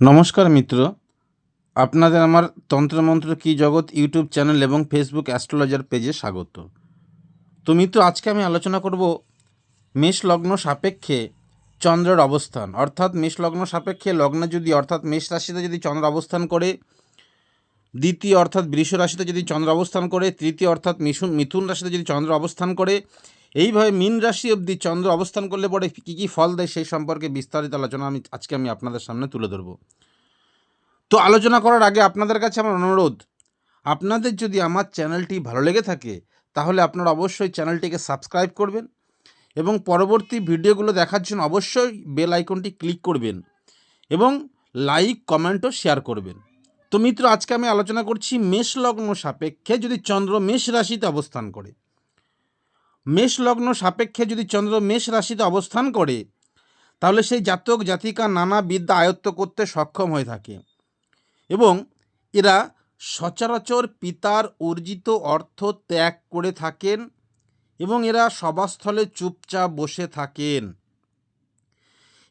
নমস্কার মিত্র। আপনাদের আমার তন্ত্রমন্ত্র কি জগৎ ইউটিউব চ্যানেল এবং ফেসবুক অ্যাস্ট্রোলজার পেজে স্বাগত। তো মিত্র, আজকে আমি আলোচনা করব মেষ লগ্ন সাপেক্ষে চন্দ্রের অবস্থান। অর্থাৎ মেষ লগ্ন সাপেক্ষে লগ্নে যদি, অর্থাৎ মেষ রাশিতে যদি চন্দ্র অবস্থান করে, দ্বিতীয়, অর্থাৎ বৃষ রাশিতে যদি চন্দ্র অবস্থান করে, তৃতীয়, অর্থাৎ মিশুন মিথুন রাশিতে যদি চন্দ্র অবস্থান করে এইভাবে মীন রাশি অবধি চন্দ্র অবস্থান করলে পরে কী কী ফল দেয় সেই সম্পর্কে বিস্তারিত আলোচনা আমি আজকে আমি আপনাদের সামনে তুলে ধরবো। তো আলোচনা করার আগে আপনাদের কাছে আমার অনুরোধ, আপনাদের যদি আমার চ্যানেলটি ভালো লেগে থাকে, তাহলে আপনারা অবশ্যই চ্যানেলটিকে সাবস্ক্রাইব করবেন এবং পরবর্তী ভিডিওগুলো দেখার জন্য অবশ্যই বেল আইকনটি ক্লিক করবেন এবং লাইক কমেন্টও শেয়ার করবেন। তো মিত্র, আজকে আমি আলোচনা করছি মেষ লগ্ন সাপেক্ষে যদি চন্দ্র মেষ রাশিতে অবস্থান করে মেষ লগ্ন সাপেক্ষে যদি চন্দ্র মেষ রাশিতে অবস্থান করে, তাহলে সেই জাতক জাতিকা নানা বিদ্যা আয়ত্ত করতে সক্ষম হয়ে থাকে এবং এরা সচরাচর পিতার অর্জিত অর্থ ত্যাগ করে থাকেন এবং এরা সভাস্থলে চুপচাপ বসে থাকেন।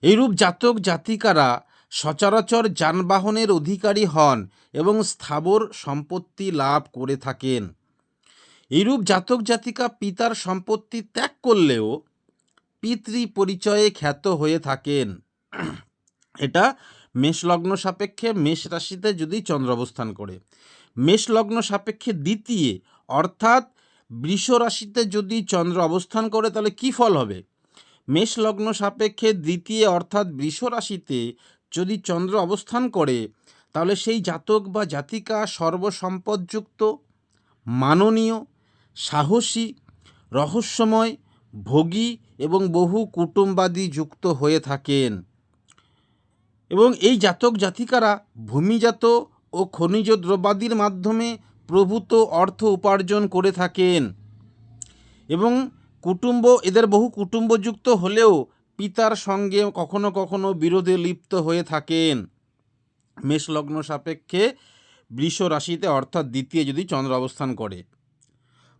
এইরূপ জাতক জাতিকারা সচরাচর যানবাহনের অধিকারী হন এবং স্থাবর সম্পত্তি লাভ করে থাকেন। এইরূপ জাতক জাতিকা পিতার সম্পত্তি ত্যাগ করলেও পিতৃ পরিচয়ে খ্যাত হয়ে থাকেন। এটা মেষলগ্ন সাপেক্ষে মেষ রাশিতে যদি চন্দ্র অবস্থান করে। মেষলগ্ন সাপেক্ষে দ্বিতীয়, অর্থাৎ বৃষ রাশিতে যদি চন্দ্র অবস্থান করে তাহলে কি ফল হবে? মেষলগ্ন সাপেক্ষে দ্বিতীয়, অর্থাৎ বৃষ রাশিতে যদি চন্দ্র অবস্থান করে, তাহলে সেই জাতক বা জাতিকা সর্বসম্পদযুক্ত, মাননীয় সাহসী, রহস্যময়, ভোগী এবং বহু কুটুম্বাদী যুক্ত হয়ে থাকেন। এবং এই জাতক জাতিকারা ভূমিজাত ও খনিজ দ্রব্যাদির মাধ্যমে প্রভূত অর্থ উপার্জন করে থাকেন। এবং কুটুম্ব, এদের বহু কুটুম্বযুক্ত হলেও পিতার সঙ্গে কখনো কখনো বিরোধে লিপ্ত হয়ে থাকেন। মেষলগ্ন সাপেক্ষে বৃষ রাশিতে অর্থাৎ দ্বিতীয় যদি চন্দ্র অবস্থান করে।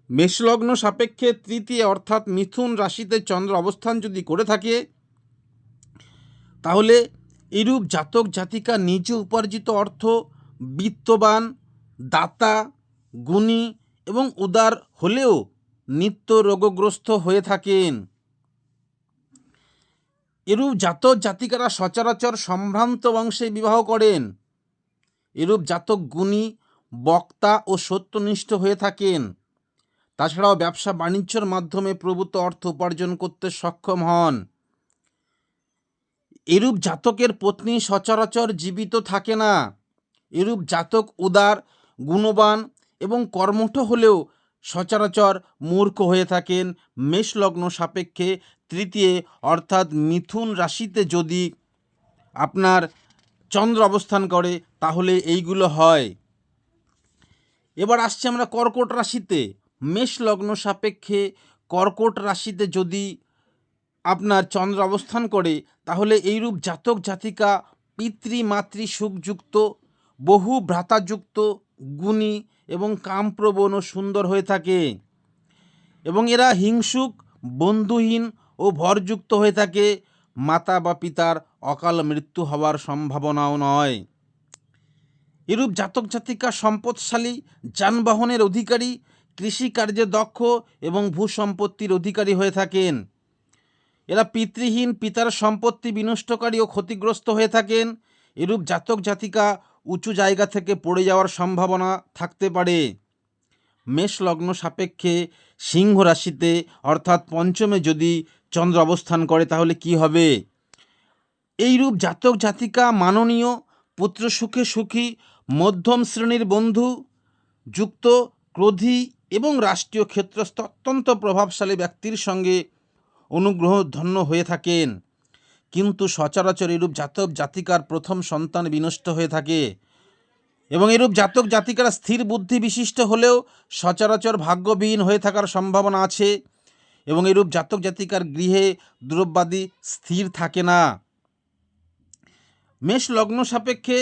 মেষলগ্ন সাপেক্ষে তৃতীয় অর্থাৎ মিথুন রাশিতে চন্দ্র অবস্থান যদি করে থাকে, তাহলে এরূপ জাতক জাতিকা নিজে উপার্জিত অর্থ, বিত্তবান, দাতা, গুণী এবং উদার হলেও নিত্য রোগগ্রস্ত হয়ে থাকেন। এরূপ জাতক জাতিকারা সচরাচর সম্ভ্রান্ত বংশে বিবাহ করেন। এরূপ জাতক গুণী, বক্তা ও সত্যনিষ্ঠ হয়ে থাকেন। তাছাড়াও ব্যবসা বাণিজ্যের মাধ্যমে প্রভূত অর্থ উপার্জন করতে সক্ষম হন। এরূপ জাতকের পত্নী সচরাচর জীবিত থাকে না। এরূপ জাতক উদার, গুণবান এবং কর্মঠ হলেও সচরাচর মূর্খ হয়ে থাকেন। মেষলগ্ন সাপেক্ষে তৃতীয় অর্থাৎ মিথুন রাশিতে যদি আপনার চন্দ্র অবস্থান করে, তাহলে এইগুলো হয়। এবার আসছে আমরা কর্কট রাশিতে। মেষ লগ্ন সাপেক্ষে কর্কট রাশিতে যদি আপনার চন্দ্র অবস্থান করে, তাহলে এইরূপ জাতক জাতিকা, পিতৃ, মাতৃ, সুখযুক্ত, বহু ভ্রাতাযুক্ত, গুণী এবং কামপ্রবণ ও সুন্দর হয়ে থাকে। এবং এরা হিংসুক, বন্ধুহীন ও ভরযুক্ত হয়ে থাকে। মাতা বা পিতার অকাল মৃত্যু হওয়ার সম্ভাবনাও নয়। এরূপ জাতক জাতিকা, সম্পদশালী, যানবাহনের অধিকারী কৃষিকার্যে দক্ষ এবং ভূসম্পত্তির অধিকারী হয়ে থাকেন। এরা পিতৃহীন, পিতার সম্পত্তি বিনষ্টকারী ও ক্ষতিগ্রস্ত হয়ে থাকেন। এরূপ জাতক জাতিকা উঁচু জায়গা থেকে পড়ে যাওয়ার সম্ভাবনা থাকতে পারে। মেষ লগ্ন সাপেক্ষে সিংহ রাশিতে, অর্থাৎ পঞ্চমে যদি চন্দ্র অবস্থান করে, তাহলে কি হবে? এইরূপ জাতক জাতিকা মাননীয়, পুত্র সুখে সুখী, মধ্যম শ্রেণির বন্ধু, যুক্ত, ক্রোধী এবং রাষ্ট্রীয় ক্ষেত্রস্থ অত্যন্ত প্রভাবশালী ব্যক্তির সঙ্গে অনুগ্রহ ধন্য হয়ে থাকেন। কিন্তু সচরাচর এরূপ জাতক জাতিকার প্রথম সন্তান বিনষ্ট হয়ে থাকে এবং এরূপ জাতক জাতিকারা স্থির বুদ্ধি বিশিষ্ট হলেও সচরাচর ভাগ্যবিহীন হয়ে থাকার সম্ভাবনা আছে এবং এরূপ জাতক জাতিকার গৃহে দ্রব্যাদি স্থির থাকে না। মেষ লগ্ন সাপেক্ষে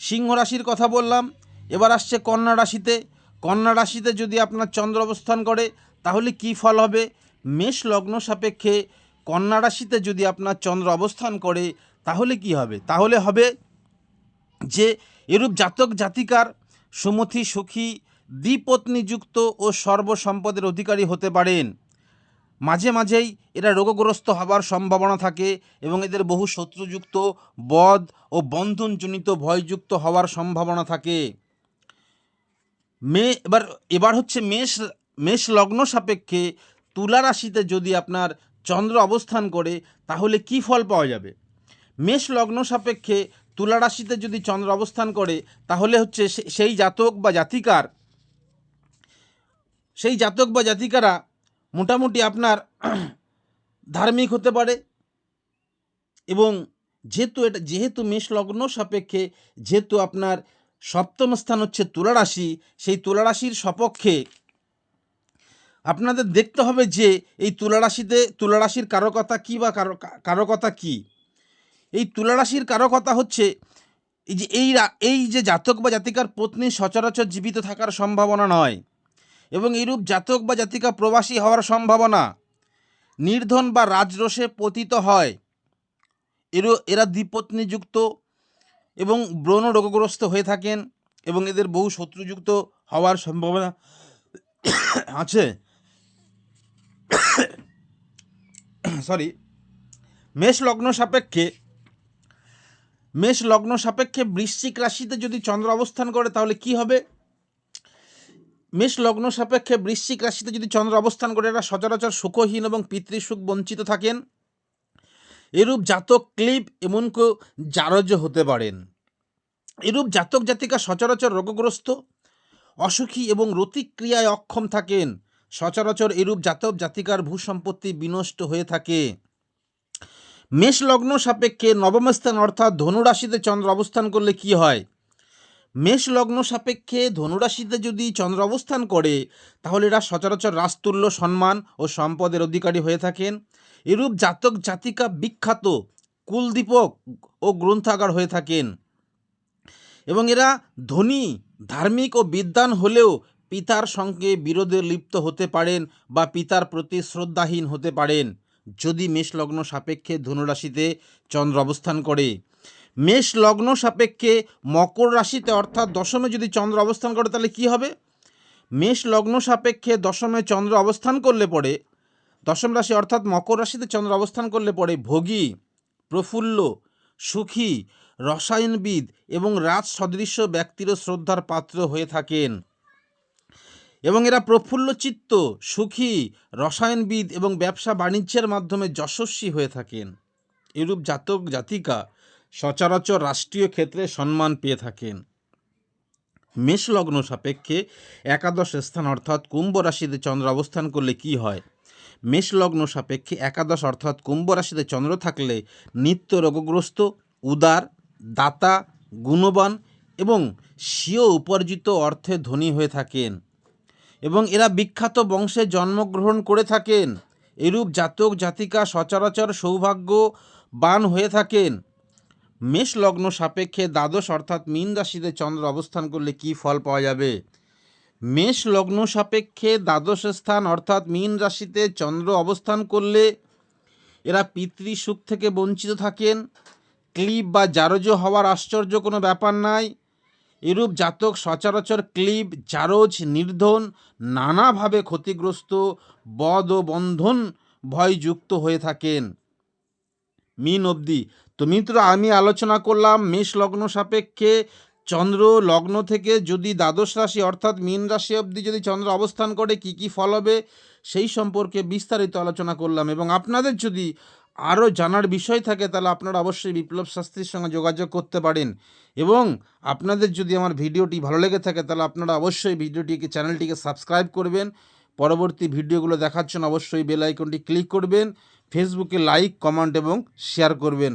সিংহ রাশির কথা বললাম, এবার আসছে কন্যা রাশিতে। কন্যা রাশিতে যদি আপনার চন্দ্র অবস্থান করে, তাহলে কি ফল হবে? মেষ লগ্ন সাপেক্ষে কন্যা রাশিতে যদি আপনার চন্দ্র অবস্থান করে, তাহলে কি হবে? তাহলে হবে যে এরূপ জাতক জাতিকার সুমথি সুখী দ্বিপত্নীযুক্ত ও সর্বসম্পদের অধিকারী হতে পারেন। মাঝে মাঝেই এরা রোগগ্রস্ত হবার সম্ভাবনা থাকে এবং এদের বহু শত্রুযুক্ত, বধ ও বন্ধনজনিত ভয়যুক্ত হওয়ার সম্ভাবনা থাকে। মে, এবার এবার হচ্ছে মেষ মেষ লগ্ন সাপেক্ষে তুলা রাশিতে যদি আপনার চন্দ্র অবস্থান করে, তাহলে কি ফল পাওয়া যাবে? মেষ লগ্ন সাপেক্ষে তুলা রাশিতে যদি চন্দ্র অবস্থান করে, তাহলে হচ্ছে সেই জাতক বা জাতিকার, সেই জাতক বা জাতিকারা মোটামুটি আপনার ধার্মিক হতে পারে। এবং যেহেতু এটা, যেহেতু মেষ লগ্ন সাপেক্ষে, যেহেতু আপনার সপ্তম স্থান হচ্ছে তুলা রাশি সেই তুলা রাশির সপক্ষে আপনাদের দেখতে হবে যে এই তুলা রাশিতে তুলা রাশির কারকতা কী বা কারও, কারকতা কী? এই তুলা রাশির কারকতা হচ্ছে এই যে এই এই যে জাতক বা জাতিকার পত্নী সচরাচর জীবিত থাকার সম্ভাবনা নয় এবং এরূপ জাতক বা জাতিকা প্রবাসী হওয়ার সম্ভাবনা। নির্ধন বা রাজরোষে পতিত হয়। এরা দ্বিপত্নীযুক্ত এবং ব্রণ রোগগ্রস্ত হয়ে থাকেন এবং এদের বহু শত্রুযুক্ত হওয়ার সম্ভাবনা আছে। সরি মেষ লগ্ন সাপেক্ষে, মেষ লগ্ন সাপেক্ষে বৃশ্চিক রাশিতে যদি চন্দ্র অবস্থান করে, তাহলে কি হবে? মেষ লগ্ন সাপেক্ষে বৃশ্চিক রাশিতে যদি চন্দ্র অবস্থান করে, এরা সচরাচর সুখহীন এবং পিতৃসুখ বঞ্চিত থাকেন। এরূপ জাতক ক্লিপ এমনকো জারজ হতে পারেন। এরূপ জাতক জাতিকা সচরাচর রোগগ্রস্ত, অসুখী এবং রতিক্রিয়ায় অক্ষম থাকেন। সচরাচর এরূপ জাতক জাতিকার ভূসম্পত্তি বিনষ্ট হয়ে থাকে। মেষ লগ্ন সাপেক্ষে নবম স্থান অর্থাৎ ধনুরাশিতে চন্দ্র অবস্থান করলে কি হয়? মেষ লগ্ন সাপেক্ষে ধনুরাশিতে যদি চন্দ্র অবস্থান করে, তাহলে এরা সচরাচর রাজতুল্য, সম্মান ও সম্পদের অধিকারী হয়ে থাকেন। এরূপ জাতক, জাতিকা, বিখ্যাত কুলদীপক ও গ্রন্থাগার হয়ে থাকেন। এবং এরা ধনী, ধার্মিক ও বিদ্বান হলেও পিতার সঙ্গে বিরোধে লিপ্ত হতে পারেন বা পিতার প্রতি শ্রদ্ধাহীন হতে পারেন। যদি মেষলগ্ন সাপেক্ষে ধনুরাশিতে চন্দ্র অবস্থান করে মেষ লগ্ন সাপেক্ষে মকর রাশিতে অর্থাৎ দশমে যদি চন্দ্র অবস্থান করে, তাহলে কি হবে? মেষ লগ্ন সাপেক্ষে দশমে চন্দ্র অবস্থান করলে পরে দশম রাশি অর্থাৎ মকর রাশিতে চন্দ্র অবস্থান করলে পরে ভোগী, প্রফুল্ল, সুখী, রসায়নবিদ এবং রাজ সদৃশ্য ব্যক্তিরও শ্রদ্ধার পাত্র হয়ে থাকেন। এবং এরা প্রফুল্ল চিত্ত, সুখী, রসায়নবিদ এবং ব্যবসা বাণিজ্যের মাধ্যমে যশস্বী হয়ে থাকেন। এরূপ জাতক জাতিকা সচরাচর রাষ্ট্রীয় ক্ষেত্রে সম্মান পেয়ে থাকেন। মেষলগ্ন সাপেক্ষে একাদশ স্থান অর্থাৎ কুম্ভ রাশিতে চন্দ্র অবস্থান করলে কি হয়? মেষলগ্ন সাপেক্ষে একাদশ অর্থাৎ কুম্ভ রাশিতে চন্দ্র থাকলে নিত্য রোগগ্রস্ত, উদার, দাতা, গুণবান এবং স্বীয় উপার্জিত অর্থে ধনী হয়ে থাকেন এবং এরা বিখ্যাত বংশে জন্মগ্রহণ করে থাকেন। এরূপ জাতক জাতিকা সচরাচর সৌভাগ্যবান হয়ে থাকেন। মেষ লগ্ন সাপেক্ষে দ্বাদশ অর্থাৎ মীন রাশিতে চন্দ্র অবস্থান করলে কি ফল পাওয়া যাবে? মেষ লগ্ন সাপেক্ষে দ্বাদশ স্থান অর্থাৎ মীন রাশিতে চন্দ্র অবস্থান করলে এরা পিতৃসুখ থেকে বঞ্চিত থাকেন। ক্লিপ বা জারজ হওয়ার আশ্চর্য কোনো ব্যাপার নাই। এরূপ জাতক সচরাচর ক্লিপ, জারজ, নির্ধন নানাভাবে ক্ষতিগ্রস্ত বদ ও বন্ধন ভয়যুক্ত হয়ে থাকেন। মিন অবধি তো মিত্র আমি আলোচনা করলাম মেষ লগ্ন সাপেক্ষে চন্দ্র লগ্ন থেকে যদি দ্বাদশ রাশি অর্থাৎ মীন রাশি অবধি যদি চন্দ্র অবস্থান করে, কি কি ফল হবে সেই সম্পর্কে বিস্তারিত আলোচনা করলাম। এবং আপনাদের যদি আরও জানার বিষয় থাকে, তাহলে আপনারা অবশ্যই বিপ্লব শাস্ত্রীর সঙ্গে যোগাযোগ করতে পারেন। এবং আপনাদের যদি আমার ভিডিওটি ভালো লেগে থাকে, তাহলে আপনারা অবশ্যই ভিডিওটিকে, চ্যানেলটিকে সাবস্ক্রাইব করবেন। পরবর্তী ভিডিওগুলো দেখার জন্য অবশ্যই বেল আইকনটি ক্লিক করবেন। ফেসবুকে লাইক, কমেন্ট এবং শেয়ার করবেন।